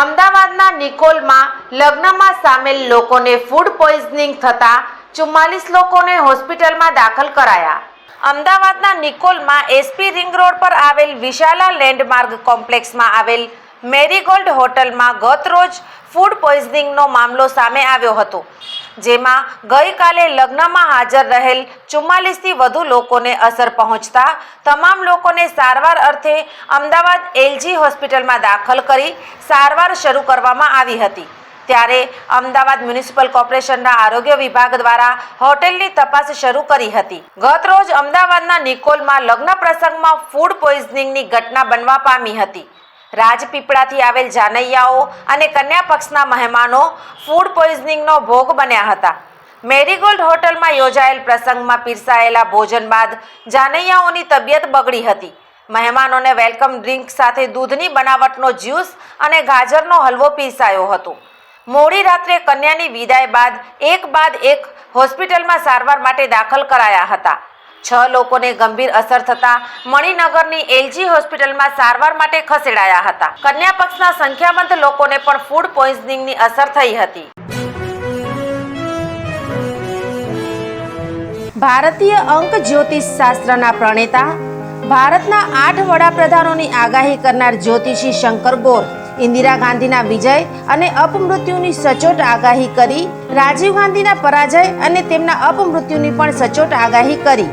અમદાવાદના નિકોલમાં લગ્નમાં સામેલ લોકોને ફૂડ પોઈઝનિંગ થતા ચુમ્માલીસ લોકોને હોસ્પિટલમાં દાખલ કરાયા. અમદાવાદના નિકોલમાં એસપી રિંગ રોડ પર આવેલ વિશાલા લેન્ડમાર્ક કોમ્પ્લેક્સમાં આવેલ મેરીગોલ્ડ હોટલમાં ગત રોજ ફૂડ પોઈઝનિંગનો મામલો સામે આવ્યો હતો. જેમાં ગઈકાલે લગ્નમાં હાજર રહેલ ચુમ્માલીસથી વધુ લોકોને અસર પહોંચતા તમામ લોકોને સારવાર અર્થે અમદાવાદ એલજી હોસ્પિટલમાં દાખલ કરી સારવાર શરૂ કરવામાં આવી હતી. ત્યારે અમદાવાદ મ્યુનિસિપલ કોર્પોરેશનના આરોગ્ય વિભાગ દ્વારા હોટેલની તપાસ શરૂ કરી હતી. ગત રોજ અમદાવાદના નિકોલમાં લગ્ન પ્રસંગમાં ફૂડ પોઈઝનિંગની ઘટના બનવા પામી હતી. રાજપીપળાથી આવેલ જાનૈયાઓ અને કન્યા પક્ષના મહેમાનો ફૂડ પોઈઝનિંગનો ભોગ બન્યા હતા. મેરીગોલ્ડ હોટલમાં યોજાયેલ પ્રસંગમાં પીરસાયેલા ભોજન બાદ જાનૈયાઓની તબિયત બગડી હતી. મહેમાનોને વેલકમ ડ્રિંક સાથે દૂધની બનાવટનો જ્યુસ અને ગાજરનો હલવો પીરસાયો હતો. મોડી રાત્રે કન્યાની વિદાય બાદ એક બાદ એક હોસ્પિટલમાં સારવાર માટે દાખલ કરાયા હતા. છ લોકોને ગંભીર અસર થતા મણિનગરની એલજી હોસ્પિટલમાં સારવાર માટે ખસેડાયા હતા. કન્યા પક્ષના સંખ્યાબંધ લોકોને પણ ફૂડ પોઈઝનિંગની અસર થઈ હતી. ભારતીય અંક જ્યોતિષ શાસ્ત્રના પ્રણેતા, ભારતના આઠ વડાપ્રધાનોની આગાહી કરનાર જ્યોતિષી શંકર ગોર, ઇન્દિરા ગાંધીના વિજય અને અપમૃત્યુની સચોટ આગાહી કરી, રાજીવ ગાંધીના પરાજય અને તેમના અપમૃત્યુની પણ સચોટ આગાહી કરી.